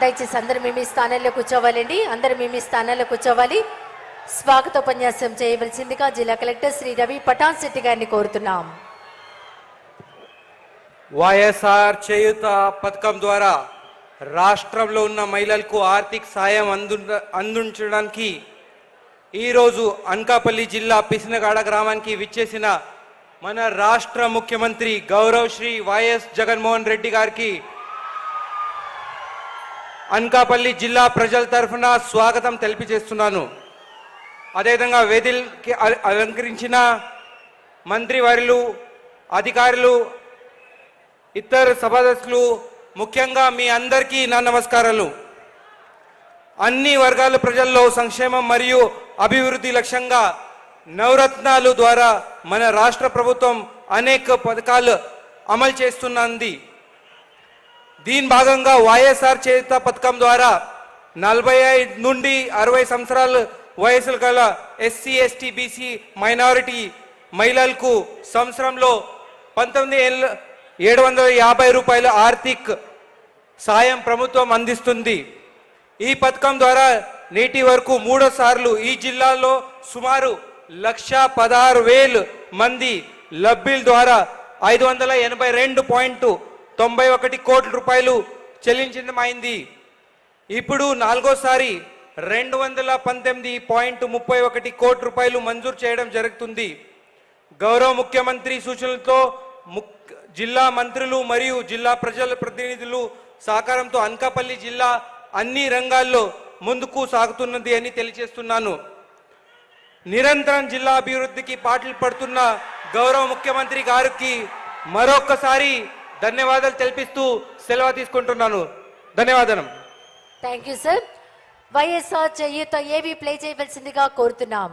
దయచేసి అందరు మీ మీ స్థానాల్లో కూర్చోవాలండి. అందరు మీ మీ స్థానాల్లో కూర్చోవాలి. స్వాగతోపన్యాసం చేయవలసిందిగా జిల్లా కలెక్టర్ శ్రీ రవి పటాన్ శెట్టి గారిని కోరుతున్నాం. వైఎస్ఆర్ చేయుత పథకం ద్వారా రాష్ట్రంలో ఉన్న మహిళలకు ఆర్థిక సాయం అందు అందించడానికి ఈరోజు అనకాపల్లి జిల్లా పిసినగాడ గ్రామానికి విచ్చేసిన మన రాష్ట్ర ముఖ్యమంత్రి గౌరవ్ శ్రీ వైఎస్ జగన్మోహన్ రెడ్డి గారికి అనకాపల్లి జిల్లా ప్రజల తరఫున స్వాగతం తెలియజేస్తున్నాను అదేవిధంగా వేదిల్కి అలంకరించిన మంత్రివర్యులు అధికారులు ఇతర సభాదస్సులు ముఖ్యంగా మీ అందరికీ నా నమస్కారాలు. అన్ని వర్గాల ప్రజల్లో సంక్షేమం మరియు అభివృద్ధి లక్ష్యంగా నవరత్నాలు ద్వారా మన రాష్ట్ర ప్రభుత్వం అనేక పథకాలు అమలు చేస్తున్నది. దీని భాగంగా వైఎస్ఆర్ చేత పథకం ద్వారా నలభై ఐదు నుండి అరవై సంవత్సరాల వయసులు గల ఎస్సీ ఎస్టీ బీసీ మైనారిటీ మహిళలకు సంవత్సరంలో పంతొమ్మిది ఏళ్ళ ఏడు వందల యాభై రూపాయల ఆర్థిక సాయం ప్రభుత్వం అందిస్తుంది. ఈ పథకం ద్వారా నేటి వరకు మూడో సార్లు ఈ జిల్లాలో సుమారు లక్ష పదహారు వేలు మంది లబ్ధిల ద్వారా ఐదు వందల ఎనభై రెండు పాయింట్ తొంభై ఒకటి కోట్ల రూపాయలు చెల్లించిందమైంది. ఇప్పుడు నాలుగోసారి రెండు వందల పంతొమ్మిది పాయింట్ ముప్పై ఒకటి కోట్ల రూపాయలు మంజూరు చేయడం జరుగుతుంది. గౌరవ ముఖ్యమంత్రి సూచనలతో ముక్ జిల్లా మంత్రులు మరియు జిల్లా ప్రజల ప్రతినిధులు సహకారంతో అనకాపల్లి జిల్లా అన్ని రంగాల్లో ముందుకు సాగుతున్నది అని తెలియజేస్తున్నాను. నిరంతరం జిల్లా అభివృద్ధికి పాటలు పడుతున్న గౌరవ ముఖ్యమంత్రి గారికి మరొక్కసారి ధన్యవాదాలు తెలిపిస్తూ సెలవు తీసుకుంటున్నాను. ధన్యవాదాలు. Thank you sir YSR Cheyutha AV play చేయవలసిందిగా కోరుతున్నాం.